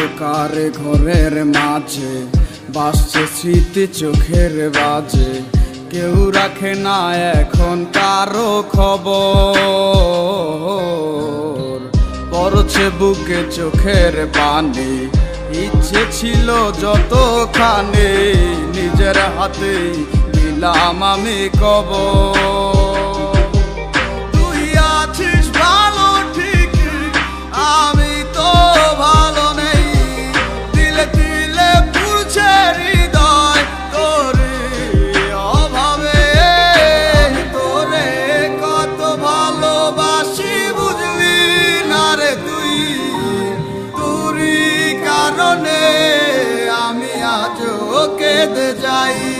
অন্ধকার ঘরের মাঝে, বাসছে স্মৃতি চোখের বাজে। কেউ রাখে না এখন কারও খবর। পড়ছে বুকে চোখের পানি, ইচ্ছে ছিল যতখানি। নিজের হাতে দিলাম আমি কবর। के जाई